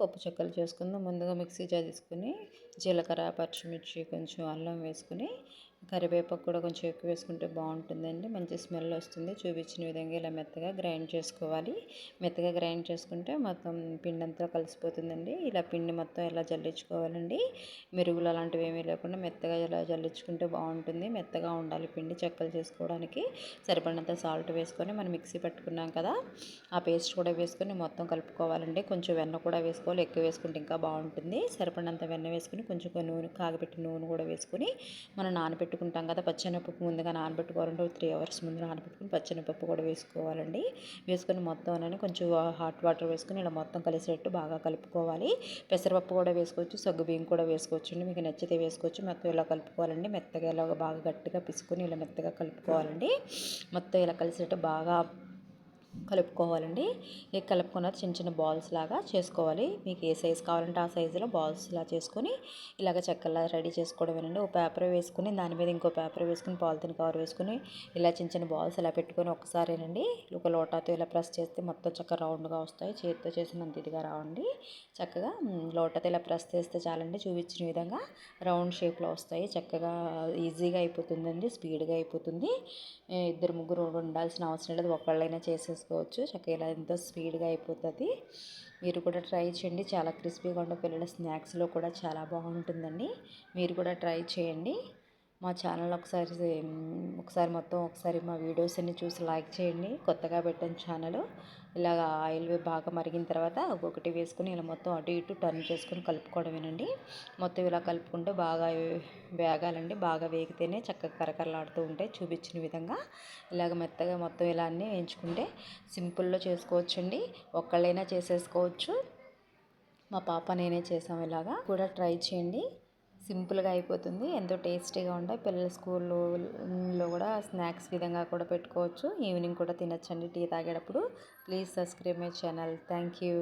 పప్పు చెక్కలు చేసుకుందాం. ముందుగా మిక్సీ జార్ తీసుకుని జీలకర్ర పచ్చిమిర్చి కొంచెం అల్లం వేసుకుని కరివేపాకు కూడా కొంచెం ఎక్కువ వేసుకుంటే బాగుంటుందండి. మంచి స్మెల్ వస్తుంది. చూపించిన విధంగా ఇలా మెత్తగా గ్రైండ్ చేసుకోవాలి. మెత్తగా గ్రైండ్ చేసుకుంటే మొత్తం పిండి అంతా కలిసిపోతుందండి. ఇలా పిండి మొత్తం ఇలా జల్లించుకోవాలండి? మెరుగులు అలాంటివి ఏమీ లేకుండా మెత్తగా ఇలా జల్లించుకుంటే బాగుంటుంది. మెత్తగా ఉండాలి పిండి చెక్కలు చేసుకోవడానికి. సరిపడినంత సాల్ట్ వేసుకొని మనం మిక్సీ పెట్టుకున్నాం కదా ఆ పేస్ట్ కూడా వేసుకొని మొత్తం కలుపుకోవాలండి. కొంచెం వెన్న కూడా వేసుకోవాలి. ఎక్కువ వేసుకుంటే ఇంకా బాగుంటుంది. సరిపడినంత వెన్న వేసుకుని కొంచెం నూనె కాగబెట్టి నూనె కూడా వేసుకొని మనం నానబెట్టి నానబెట్టుకుంటాం కదా పచ్చెనపప్పు ముందుగా నానబెట్టుకోవాలంటే త్రీ అవర్స్ ముందు నానబెట్టుకుని పచ్చెనపప్పు కూడా వేసుకోవాలండి. వేసుకుని మొత్తం అని కొంచెం హాట్ వాటర్ వేసుకొని ఇలా మొత్తం కలిసేటట్టు బాగా కలుపుకోవాలి. పెసరపప్పు కూడా వేసుకోవచ్చు సగ్గు బియ్యం కూడా వేసుకోవచ్చు అండి మీకు నచ్చితే వేసుకోవచ్చు మొత్తం ఇలా కలుపుకోవాలండి. మెత్తగా ఇలా బాగా గట్టిగా పిసుకుని ఇలా మెత్తగా కలుపుకోవాలండి. మొత్తం ఇలా కలిసేటట్టు బాగా కలుపుకోవాలండి. ఇక కలుపుకున్న చిన్న చిన్న బాల్స్ లాగా చేసుకోవాలి. మీకు ఏ సైజు కావాలంటే ఆ సైజులో బాల్స్ ఇలా చేసుకొని ఇలాగ చెక్కలా రెడీ చేసుకోవడమేనండి. ఒక పేపర్ వేసుకుని దాని మీద ఇంకో పేపర్ వేసుకుని పాలిథిన్ కవర్ వేసుకుని ఇలా చిన్న చిన్న బాల్స్ ఇలా పెట్టుకొని ఒకసారేనండి. ఒక లోటాతో ఇలా ప్రెస్ చేస్తే మొత్తం చక్కగా రౌండ్గా వస్తాయి. చేతితో చేసినంత ఇదిగా రావండి. చక్కగా లోటాతో ఇలా ప్రెస్ చేస్తే చాలండి. చూపించిన విధంగా రౌండ్ షేప్లో వస్తాయి. చక్కగా ఈజీగా అయిపోతుందండి. స్పీడ్గా అయిపోతుంది. ఇద్దరు ముగ్గురు ఉండాల్సిన అవసరం లేదు. ఒకళ్ళైనా చేసుకోవచ్చు. చక్కగా ఇలా ఎంతో స్పీడ్గా అయిపోతుంది. మీరు కూడా ట్రై చేయండి. చాలా క్రిస్పీగా ఉండే పిల్లల స్నాక్స్లో కూడా చాలా బాగుంటుందండి. మీరు కూడా ట్రై చేయండి. మా ఛానల్ ఒకసారి ఒకసారి మొత్తం ఒకసారి మా వీడియోస్ అన్ని చూసి లైక్ చేయండి. కొత్తగా పెట్టిన ఛానల్. ఇలాగ ఆయిల్ బాగా మరిగిన తర్వాత ఒక్కొక్కటి వేసుకుని ఇలా మొత్తం అటు ఇటు టర్న్ చేసుకొని కలుపుకోవడమేనండి. మొత్తం ఇలా కలుపుకుంటే బాగా వేగాలండి. బాగా వేగితేనే చక్కగా కరకరలాడుతూ ఉంటాయి చూపించిన విధంగా. ఇలాగ మెత్తగా మొత్తం ఇలా అన్నీ వేయించుకుంటే సింపుల్లో చేసుకోవచ్చండి. ఒక్కళ్ళైనా చేసేసుకోవచ్చు. మా పాప నేనే చేసాము ఇలాగా. కూడా ట్రై చేయండి. సింపుల్గా అయిపోతుంది. ఎంతో టేస్టీగా ఉంటాయి. పిల్లల స్కూల్లో కూడా స్నాక్స్ విధంగా కూడా పెట్టుకోవచ్చు. ఈవినింగ్ కూడా తినచ్చండి టీ తాగేటప్పుడు. Please subscribe my channel. Thank you.